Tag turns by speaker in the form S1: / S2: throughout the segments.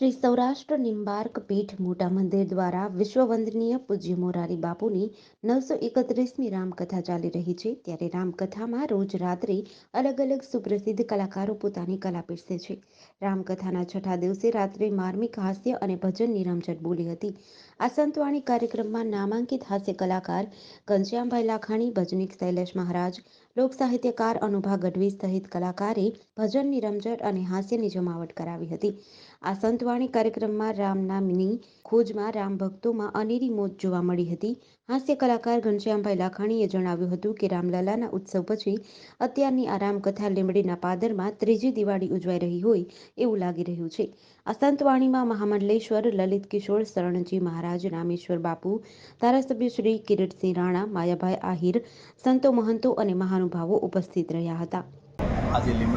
S1: શ્રી સૌરાષ્ટ્ર નિંબાર્ક પીઠ મોટા મંદિર દ્વારા વિશ્વવંદનીય પૂજ્ય મોરારી બાપુની નવસો એકત્રીસમી રામકથા ચાલી રહી છે. ત્યારે રામકથામાં રોજ રાત્રે અલગ અલગ સુપ્રસિદ્ધ કલાકારો પોતાની કલા પીરસે છે. રામકથાના છઠ્ઠા દિવસે રાત્રે માર્મિક હાસ્ય અને ભજનની રમઝટ બોલી હતી. આ સંતવાણી કાર્યક્રમમાં નામાંકિત હાસ્ય કલાકાર ઘનશ્યામભાઈ લાખાણી, ભજનીક શૈલેષ મહારાજ, લોક સાહિત્યકાર અનુભા ગઢવી સહિત કલાકારે ભજનની રમઝટ અને હાસ્યની જમાવટ કરાવી હતી. આ સંતવાણી કાર્યક્રમમાં રામ નામની ખોજમાં રામ ભક્તોમાં અનેરી મોજ જોવા મળી હતી. હાસ્ય કલાકાર ઘનશ્યામભાઈ લાખાણીએ જણાવ્યું હતું કે રામલાલાના ઉત્સવ પછી અત્યારની આ રામકથા લીમડીના પાદરમાં ત્રીજી દિવાળી ઉજવાઈ રહી હોય એવું લાગી રહ્યું છે. આ સંતવાણીમાં મહામંડલેશ્વર, લલિત કિશોર, શરણજી મહારાજ, રામેશ્વર બાપુ, ધારાસભ્ય શ્રી કિરીટસિંહ રાણા, માયાભાઈ આહિર, સંતો મહંતો અને મહાનુભાવો ઉપસ્થિત રહ્યા હતા.
S2: આજે દેવ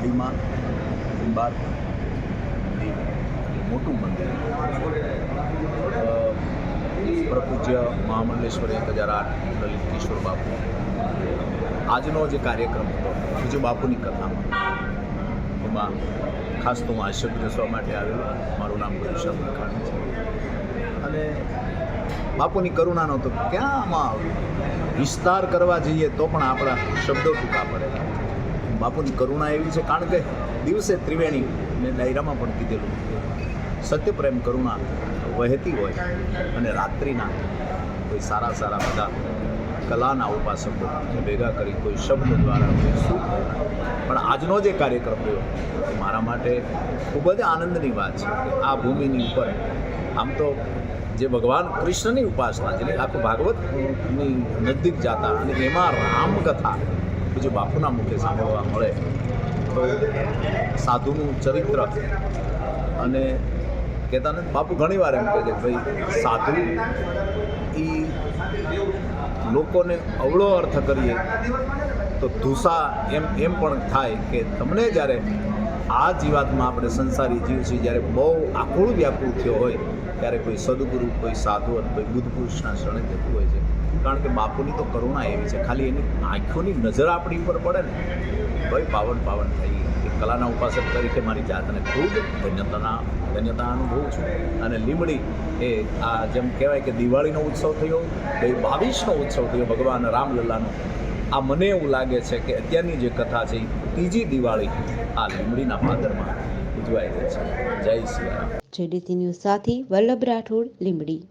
S2: મોટું મંદિર. પ્રપૂજ્ય મહામંડલેશ્વર એક હજાર આઠ લલિત કિશોર બાપુ. આજનો જે કાર્યક્રમ હતો પૂજ્ય બાપુની કથામાં એમાં ખાસ તો હું આશ્ચર્ય પીરસવા માટે આવેલો મારું નામ ગુરુશબ લખાણી છે. અને બાપુની કરુણાનો તો ક્યાં આમાં વિસ્તાર કરવા જઈએ તો પણ આપણા શબ્દો ટૂંકા પડે. બાપુની કરુણા એવી છે, કારણ કે દિવસે ત્રિવેણી મેં ડાયરામાં પણ કીધેલું સત્ય પ્રેમ કરુણા વહેતી હોય અને રાત્રિના કોઈ સારા સારા બધા કલાના ઉપાસકો ભેગા કરી કોઈ શબ્દ દ્વારા પણ આજનો જે કાર્યક્રમ રહ્યો, એ મારા માટે ખૂબ જ આનંદની વાત છે આ ભૂમિની ઉપર આમ તો જે ભગવાન કૃષ્ણની ઉપાસના જેને આખું ભાગવતની નજદીક જાતા અને એમાં રામકથા, જે બાપુના મુખે સાંભળવા મળે સાધુનું ચરિત્ર. અને કહેતા ને બાપુ ઘણીવાર એમ કહે છે, ભાઈ, સાધુ એ લોકોને અવળો અર્થ કરીએ તો ધૂસા એમ એમ પણ થાય કે તમને જ્યારે આ જીવાતમાં આપણે સંસારી જીવ છીએ, જ્યારે બહુ આકુળ વ્યાકુળ થયો હોય, ત્યારે કોઈ સદગુરુ, કોઈ સાધુ અને કોઈ બુદ્ધ પુરુષના શરણે જતું હોય છે. કારણ કે બાપુની તો કરુણા એવી છે. ખાલી એની આંખોની નજર આપણી ઉપર પડે ને, ભાઈ પાવન પાવન થઈ. એ કલાના ઉપાસક તરીકે મારી જાતને ખૂબ ધન્યતાના, ધન્યતા અનુભવું છું. અને લીમડી એ આ જેમ કહેવાય કે દિવાળીનો ઉત્સવ થયો એ બાવીસનો ઉત્સવ થયો ભગવાન રામલલ્લાનો. આ મને એવું લાગે છે કે અત્યારની જે કથા છે ત્રીજી દિવાળી આ લીમડીના પાદરમાં ઉજવાય છે. જય શ્રી રામ.
S1: જેડીસી ન્યૂઝ સાથે વલ્લભ રાઠોડ લીંબડી